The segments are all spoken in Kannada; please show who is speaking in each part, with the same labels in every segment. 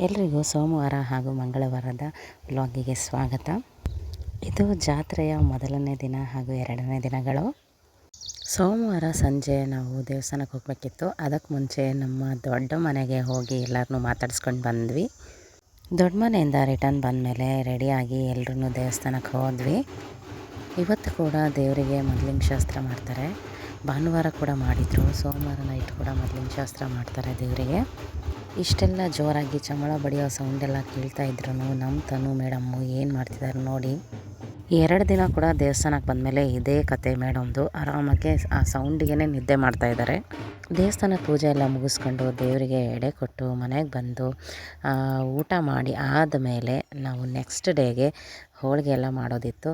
Speaker 1: ಎಲ್ರಿಗೂ ಸೋಮವಾರ ಹಾಗೂ ಮಂಗಳವಾರದ ವ್ಲಾಗಿಗೆ ಸ್ವಾಗತ. ಇದು ಜಾತ್ರೆಯ ಮೊದಲನೇ ದಿನ ಹಾಗೂ ಎರಡನೇ ದಿನಗಳು. ಸೋಮವಾರ ಸಂಜೆ ನಾವು ದೇವಸ್ಥಾನಕ್ಕೆ ಹೋಗಬೇಕಿತ್ತು. ಅದಕ್ಕೆ ಮುಂಚೆ ನಮ್ಮ ದೊಡ್ಡ ಮನೆಗೆ ಹೋಗಿ ಎಲ್ಲರನ್ನೂ ಮಾತಾಡಿಸ್ಕೊಂಡು ಬಂದ್ವಿ. ದೊಡ್ಡ ಮನೆಯಿಂದ ರಿಟರ್ನ್ ಬಂದಮೇಲೆ ರೆಡಿಯಾಗಿ ಎಲ್ಲರೂ ದೇವಸ್ಥಾನಕ್ಕೆ ಹೋದ್ವಿ. ಇವತ್ತು ಕೂಡ ದೇವರಿಗೆ ಮೊದಲಿನ ಶಾಸ್ತ್ರ ಮಾಡ್ತಾರೆ. ಭಾನುವಾರ ಕೂಡ ಮಾಡಿದರು. ಸೋಮವಾರ ನೈಟ್ ಕೂಡ ಮೊದಲಿನ ಶಾಸ್ತ್ರ ಮಾಡ್ತಾರೆ ದೇವರಿಗೆ. ಇಷ್ಟೆಲ್ಲ ಜೋರಾಗಿ ಚಮಳ ಬಡಿಯೋ ಸೌಂಡೆಲ್ಲ ಕೇಳ್ತಾ ಇದ್ರು ನಮ್ಮ ತನು ಮೇಡಮ್ಮು ಏನು ಮಾಡ್ತಿದ್ದಾರೆ ನೋಡಿ. ಎರಡು ದಿನ ಕೂಡ ದೇವಸ್ಥಾನಕ್ಕೆ ಬಂದಮೇಲೆ ಇದೇ ಕತೆ ಮೇಡಮ್ದು. ಆರಾಮಕ್ಕೆ ಆ ಸೌಂಡಿಗೆ ನಿದ್ದೆ ಮಾಡ್ತಾಯಿದ್ದಾರೆ ದೇವಸ್ಥಾನ ಪೂಜೆ ಎಲ್ಲ ಮುಗಿಸ್ಕೊಂಡು ದೇವರಿಗೆ ಎಡೆ ಕೊಟ್ಟು ಮನೆಗೆ ಬಂದು ಊಟ ಮಾಡಿ ಆದಮೇಲೆ ನಾವು ನೆಕ್ಸ್ಟ್ ಡೇಗೆ ಹೋಳಿಗೆ ಎಲ್ಲ ಮಾಡೋದಿತ್ತು.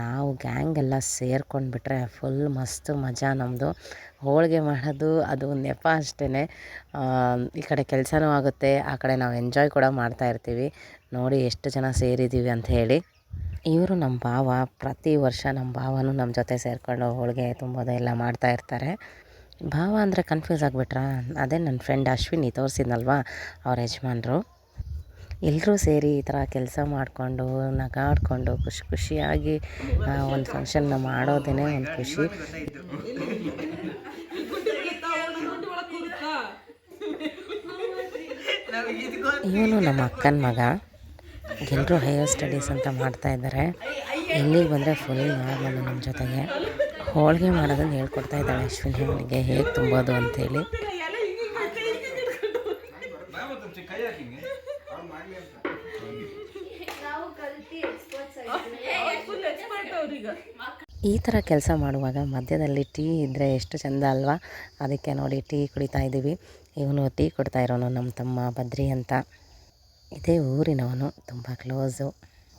Speaker 1: ನಾವು ಗ್ಯಾಂಗ್ ಎಲ್ಲ ಸೇರ್ಕೊಂಡ್ಬಿಟ್ರೆ ಫುಲ್ ಮಸ್ತ್ ಮಜಾ ನಮ್ಮದು ಹೋಳಿಗೆ ಮಾಡೋದು, ಅದು ನೆಪ ಅಷ್ಟೇ ಈ ಕಡೆ ಕೆಲಸನೂ ಆಗುತ್ತೆ, ಆ ಕಡೆ ನಾವು ಎಂಜಾಯ್ ಕೂಡ ಮಾಡ್ತಾ ಇರ್ತೀವಿ. ನೋಡಿ ಎಷ್ಟು ಜನ ಸೇರಿದ್ದೀವಿ ಅಂತ ಹೇಳಿ. ಇವರು ನಮ್ಮ ಭಾವ ಪ್ರತಿ ವರ್ಷ ನಮ್ಮ ಭಾವನೂ ನಮ್ಮ ಜೊತೆ ಸೇರಿಕೊಂಡು ಹೋಳಿಗೆ ತುಂಬೋದು ಎಲ್ಲ ಮಾಡ್ತಾ ಇರ್ತಾರೆ. ಭಾವ ಅಂದರೆ ಕನ್ಫ್ಯೂಸ್ ಆಗಿಬಿಟ್ರಾ? ಅದೇ ನನ್ನ ಫ್ರೆಂಡ್ ಅಶ್ವಿನಿ ತೋರಿಸಿದ್ನಲ್ವಾ? ಅವ್ರ ಯಜಮಾನ್ರು. ಎಲ್ಲರೂ ಸೇರಿ ಈ ಥರ ಕೆಲಸ ಮಾಡಿಕೊಂಡು ನಗಾಡಿಕೊಂಡು ಖುಷಿ ಖುಷಿಯಾಗಿ ಒಂದು ಫಂಕ್ಷನ್ನ ಮಾಡೋದೇ ಒಂದು ಖುಷಿ. ಇವನು ನಮ್ಮ ಅಕ್ಕನ ಮಗ. ಎಲ್ಲರೂ ಹೈಯರ್ ಸ್ಟಡೀಸ್ ಅಂತ ಮಾಡ್ತಾ ಇದ್ದಾರೆ. ಇಲ್ಲಿಗೆ ಬಂದರೆ ಫುಲ್ ನಾರ್ಮಲ್ ನಮ್ಮ ಜೊತೆಗೆ. ಹೋಳಿಗೆ ಮಾಡೋದನ್ನು ಹೇಳ್ಕೊಡ್ತಾ ಇದ್ದಾಳೆ ಅಶ್ವಿನಿ ಅವನಿಗೆ ಹೇಗೆ ತುಂಬೋದು ಅಂತೇಳಿ. ಈ ಥರ ಕೆಲಸ ಮಾಡುವಾಗ ಮಧ್ಯದಲ್ಲಿ ಟೀ ಇದ್ದರೆ ಎಷ್ಟು ಚೆಂದ ಅಲ್ವಾ? ಅದಕ್ಕೆ ನೋಡಿ ಟೀ ಕುಡಿತಾ ಇದ್ದೀವಿ. ಇವನು ಟೀ ಕೊಡ್ತಾ ಇರೋನು ನಮ್ಮ ತಮ್ಮ ಬದ್ರಿ ಅಂತ. ಇದೇ ಊರಿನವನು ತುಂಬ ಕ್ಲೋಸು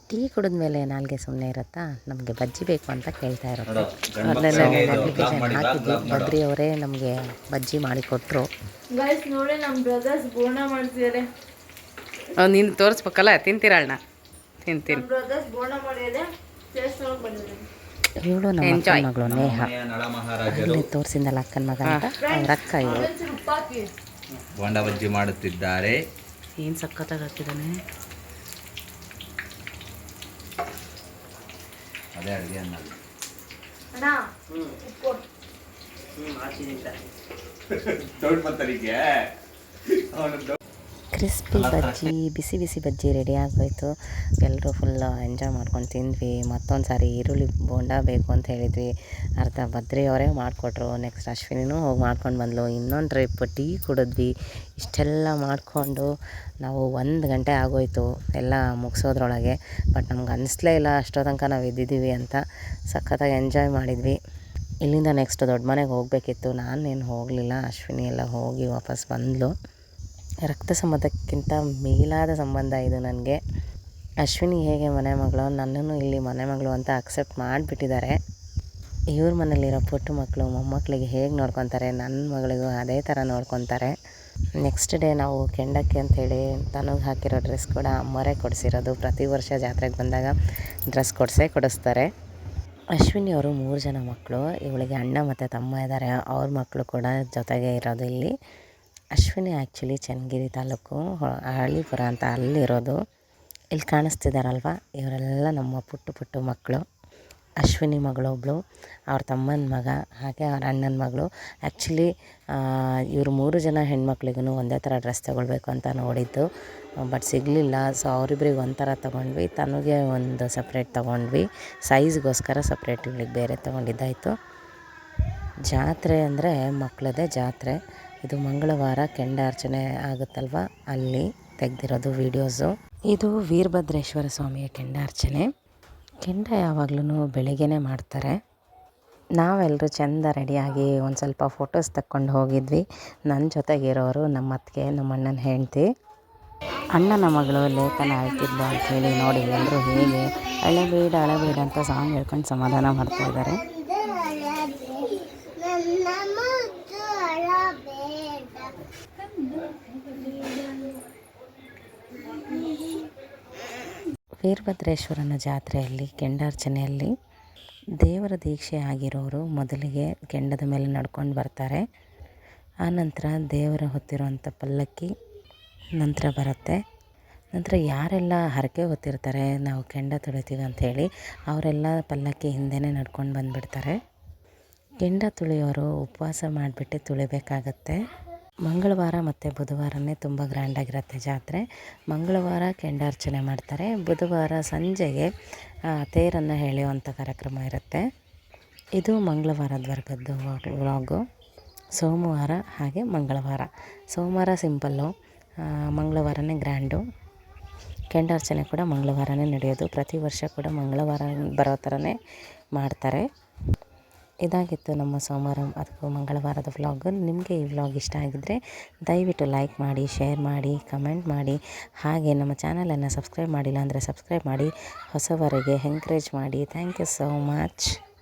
Speaker 1: ಟೀ ಕುಡಿದ್ಮೇಲೆ ನಾಲ್ಗೆ ಸುಮ್ಮನೆ ಇರುತ್ತಾ? ನಮಗೆ ಬಜ್ಜಿ ಬೇಕು ಅಂತ ಕೇಳ್ತಾ ಇರುತ್ತೆ ಮೊದಲೇ ಅಪ್ಲಿಕೇಶನ್ ಹಾಕಿದ್ವಿ. ಬದ್ರಿ ಅವರೇ ನಮಗೆ ಬಜ್ಜಿ ಮಾಡಿಕೊಟ್ರು.
Speaker 2: ಗೈಸ್ ನೋಡಿ ನಮ್ಮ ಬ್ರದರ್ಸ್ ಬೋಣ ಮಾಡ್ತಿದ್ದಾರೆ
Speaker 3: ನೀನು ತೋರಿಸ್ಬೇಕಲ್ಲ ತಿಂತೀರಣ್ಣ ತಿಂತೀನಿ
Speaker 2: ನಮ್ಮ ಬ್ರದರ್ಸ್ ಬೋಣ ಮಾಡಿದೆ ಟೇಸ್ಟ್ ನೋಡಕ್ ಬಂದಿದೆ
Speaker 1: ಇವಳು ನಮ್ಮ ಅಕ್ಕನ ಮಗಳು ನೇಹ. ಅಲ್ಲಿ ತೋರಿಸಿದ್ದಲ್ಲ ಅಕ್ಕನ ಮಗ ಅಂತ? ಅವ್ರ ಅಕ್ಕ ಇವಳು.
Speaker 4: ಬಜ್ಜಿ ಮಾಡುತ್ತಿದ್ದಾರೆ.
Speaker 3: ಏನು ಸಖತ್ತಾಗಿ ಹಾಕಿದ್ದಾನೆ?
Speaker 4: ಅದೇ ಅಡುಗೆ ಅನ್ನಲ್ಲ
Speaker 2: ಅಣ್ಣ ಉಪ್ಪು
Speaker 1: ಕ್ರಿಸ್ಪಿ ಬಜ್ಜಿ ಬಿಸಿ ಬಿಸಿ ಬಜ್ಜಿ ರೆಡಿ ಆಗೋಯ್ತು. ಎಲ್ಲರೂ ಫುಲ್ ಎಂಜಾಯ್ ಮಾಡ್ಕೊಂಡು ತಿಂದ್ವಿ. ಮತ್ತೊಂದು ಸಾರಿ ಈರುಳ್ಳಿ ಬೋಂಡ ಬೇಕು ಅಂತ ಹೇಳಿದ್ವಿ. ಅರ್ಧ ಬದ್ರಿ ಅವರೇ ಮಾಡಿಕೊಟ್ರು. ನೆಕ್ಸ್ಟ್ ಅಶ್ವಿನಿನೂ ಹೋಗಿ ಮಾಡ್ಕೊಂಡು ಬಂದ್ಲು. ಇನ್ನೊಂದು ಟ್ರಿಪ್ ಟೀ ಕುಡಿದ್ವಿ. ಇಷ್ಟೆಲ್ಲ ಮಾಡಿಕೊಂಡು ನಾವು ಒಂದು ಗಂಟೆ ಆಗೋಯ್ತು ಎಲ್ಲ ಮುಗಿಸೋದ್ರೊಳಗೆ. ಬಟ್ ನಮ್ಗೆ ಅನಿಸ್ಲೇ ಇಲ್ಲ ಅಷ್ಟೋ ತನಕ ನಾವು ಇದ್ದಿದ್ದೀವಿ ಅಂತ. ಸಖತ್ತಾಗಿ ಎಂಜಾಯ್ ಮಾಡಿದ್ವಿ. ಇಲ್ಲಿಂದ ನೆಕ್ಸ್ಟ್ ದೊಡ್ಡ ಮನೆಗೆ ಹೋಗಬೇಕಿತ್ತು. ನಾನೇನು ಹೋಗಲಿಲ್ಲ. ಅಶ್ವಿನಿ ಎಲ್ಲ ಹೋಗಿ ವಾಪಸ್ ಬಂದಳು ರಕ್ತ ಸಂಬಂಧಕ್ಕಿಂತ ಮೇಲಾದ ಸಂಬಂಧ ಇದು ನನಗೆ. ಅಶ್ವಿನಿ ಹೇಗೆ ಮನೆ ಮಗಳು, ನನ್ನನ್ನು ಇಲ್ಲಿ ಮನೆ ಮಗಳು ಅಂತ ಅಕ್ಸೆಪ್ಟ್ ಮಾಡಿಬಿಟ್ಟಿದ್ದಾರೆ. ಇವ್ರ ಮನೇಲಿರೋ ಪುಟ್ಟ ಮಕ್ಕಳು ಮೊಮ್ಮಕ್ಕಳಿಗೆ ಹೇಗೆ ನೋಡ್ಕೊತಾರೆ ನನ್ನ ಮಗಳಿಗೂ ಅದೇ ಥರ ನೋಡ್ಕೊತಾರೆ. ನೆಕ್ಸ್ಟ್ ಡೇ ನಾವು ಕೆಂಡಕ್ಕೆ ಅಂಥೇಳಿ ತನಗೆ ಹಾಕಿರೋ ಡ್ರೆಸ್ ಕೂಡ ಅಮ್ಮರೇ ಕೊಡಿಸಿರೋದು. ಪ್ರತಿ ವರ್ಷ ಜಾತ್ರೆಗೆ ಬಂದಾಗ ಡ್ರೆಸ್ ಕೊಡಿಸೇ ಕೊಡಿಸ್ತಾರೆ. ಅಶ್ವಿನಿ ಅವರು ಮೂರು ಜನ ಮಕ್ಕಳು ಇವಳಿಗೆ ಅಣ್ಣ ಮತ್ತು ತಮ್ಮ ಇದ್ದಾರೆ ಅವ್ರ ಮಕ್ಕಳು ಕೂಡ ಜೊತೆಗೆ ಇರೋದು ಇಲ್ಲಿ. ಅಶ್ವಿನಿ ಆ್ಯಕ್ಚುಲಿ ಚನ್ನಗಿರಿ ತಾಲೂಕು ಹಳ್ಳಿಪುರ ಅಂತ ಅಲ್ಲಿರೋದು. ಇಲ್ಲಿ ಕಾಣಿಸ್ತಿದ್ದಾರಲ್ವ ಇವರೆಲ್ಲ ನಮ್ಮ ಪುಟ್ಟ ಪುಟ್ಟ ಮಕ್ಕಳು. ಅಶ್ವಿನಿ ಮಗಳೊಬ್ಬಳು ಅವ್ರ ತಮ್ಮನ ಮಗ, ಹಾಗೆ ಅವ್ರ ಅಣ್ಣನ ಮಗಳು. ಆ್ಯಕ್ಚುಲಿ ಇವರು ಮೂರು ಜನ ಹೆಣ್ಮಕ್ಳಿಗೂ ಒಂದೇ ಥರ ಡ್ರೆಸ್ ತೊಗೊಳ್ಬೇಕು ಅಂತ ನೋಡಿದ್ದು. ಬಟ್ ಸಿಗಲಿಲ್ಲ. ಸೊ ಅವರಿಬ್ರಿಗೆ ಒಂಥರ ತೊಗೊಂಡ್ವಿ. ತನಗೆ ಒಂದು ಸಪ್ರೇಟ್ ತೊಗೊಂಡ್ವಿ. ಸೈಜ್ಗೋಸ್ಕರ ಸಪ್ರೇಟ್ ಇವಳಿಗೆ ಬೇರೆ ತೊಗೊಂಡಿದ್ದಾಯಿತು. ಜಾತ್ರೆ ಅಂದರೆ ಮಕ್ಕಳದೇ ಜಾತ್ರೆ. ಇದು ಮಂಗಳವಾರ ಕೆಂಡಾರ್ಚನೆ ಆಗುತ್ತಲ್ವ? ಅಲ್ಲಿ ತೆಗೆದಿರೋದು ವೀಡಿಯೋಸು. ಇದು ವೀರಭದ್ರೇಶ್ವರ ಸ್ವಾಮಿಯ ಕೆಂಡಾರ್ಚನೆ. ಕೆಂಡ ಯಾವಾಗ್ಲೂ ಬೆಳಿಗ್ಗೆನೇ ಮಾಡ್ತಾರೆ. ನಾವೆಲ್ಲರೂ ಚೆಂದ ರೆಡಿಯಾಗಿ ಒಂದು ಸ್ವಲ್ಪ ಫೋಟೋಸ್ ತಕ್ಕೊಂಡು ಹೋಗಿದ್ವಿ. ನನ್ನ ಜೊತೆಗಿರೋರು ನಮ್ಮ ಅತ್ತಿಗೆ ನಮ್ಮ ಅಣ್ಣನ ಹೆಂಡ್ತಿ. ಅಣ್ಣನ ಮಗಳು ಲೇಖನ ಆಯ್ತಿದ್ವು ಅಂತ ಹೇಳಿ ನೋಡಿ ಎಲ್ಲರೂ ಹೇಗೆ ಅಳಬೇಡ ಅಳಬೇಡ ಅಂತ ಸಾಂಗ್ ಹೇಳ್ಕೊಂಡು ಸಮಾಧಾನ ಮಾಡ್ತಾ ವೀರಭದ್ರೇಶ್ವರನ ಜಾತ್ರೆಯಲ್ಲಿ, ಕೆಂಡಾರ್ಚನೆಯಲ್ಲಿ ದೇವರ ದೀಕ್ಷೆ ಆಗಿರೋರು ಮೊದಲಿಗೆ ಕೆಂಡದ ಮೇಲೆ ನಡ್ಕೊಂಡು ಬರ್ತಾರೆ. ಆನಂತರ ದೇವರ ಹೊತ್ತಿರುವಂಥ ಪಲ್ಲಕ್ಕಿ ನಂತರ ಬರುತ್ತೆ. ನಂತರ ಯಾರೆಲ್ಲ ಹರಕೆ ಹೊತ್ತಿರ್ತಾರೆ, ನಾವು ಕೆಂಡ ತುಳಿತೀವಿ ಅಂಥೇಳಿ ಅವರೆಲ್ಲ ಪಲ್ಲಕ್ಕಿ ಹಿಂದೆಯೇ ನಡ್ಕೊಂಡು ಬಂದುಬಿಡ್ತಾರೆ. ಕೆಂಡ ತುಳಿಯೋರು ಉಪವಾಸ ಮಾಡಿಬಿಟ್ಟು ತುಳಿಬೇಕಾಗತ್ತೆ. ಮಂಗಳವಾರ ಮತ್ತು ಬುಧವಾರನೇ ತುಂಬ ಗ್ರ್ಯಾಂಡಾಗಿರುತ್ತೆ ಜಾತ್ರೆ. ಮಂಗಳವಾರ ಕೆಂಡಾರ್ಚನೆ ಮಾಡ್ತಾರೆ. ಬುಧವಾರ ಸಂಜೆಗೆ ತೇರನ್ನು ಎಳೆಯುವಂಥ ಕಾರ್ಯಕ್ರಮ ಇರುತ್ತೆ. ಇದು ಮಂಗಳವಾರದ ವರ್ಗದ್ದು ವ್ಲಾಗು ಸೋಮವಾರ ಹಾಗೆ ಮಂಗಳವಾರ. ಸೋಮವಾರ ಸಿಂಪಲ್ಲು ಮಂಗಳವಾರನೇ ಗ್ರ್ಯಾಂಡು. ಕೆಂಡಾರ್ಚನೆ ಕೂಡ ಮಂಗಳವಾರನೇ ನಡೆಯೋದು. ಪ್ರತಿ ವರ್ಷ ಕೂಡ ಮಂಗಳವಾರ ಬರೋ ಥರನೇ ಮಾಡ್ತಾರೆ. ಇದಾಗಿತ್ತು ನಮ್ಮ ಸೋಮವಾರ ಅಥವಾ ಮಂಗಳವಾರದ ವ್ಲಾಗ್. ನಿಮಗೆ ಈ ವ್ಲಾಗ್ ಇಷ್ಟ ಆಗಿದ್ದರೆ ದಯವಿಟ್ಟು ಲೈಕ್ ಮಾಡಿ, ಶೇರ್ ಮಾಡಿ, ಕಮೆಂಟ್ ಮಾಡಿ. ಹಾಗೆ ನಮ್ಮ ಚಾನಲನ್ನು ಸಬ್ಸ್ಕ್ರೈಬ್ ಮಾಡಿಲ್ಲ ಅಂದರೆ ಸಬ್ಸ್ಕ್ರೈಬ್ ಮಾಡಿ. ಹೊಸವರೆಗೆ ಎಂಕರೇಜ್ ಮಾಡಿ. Thank you so much.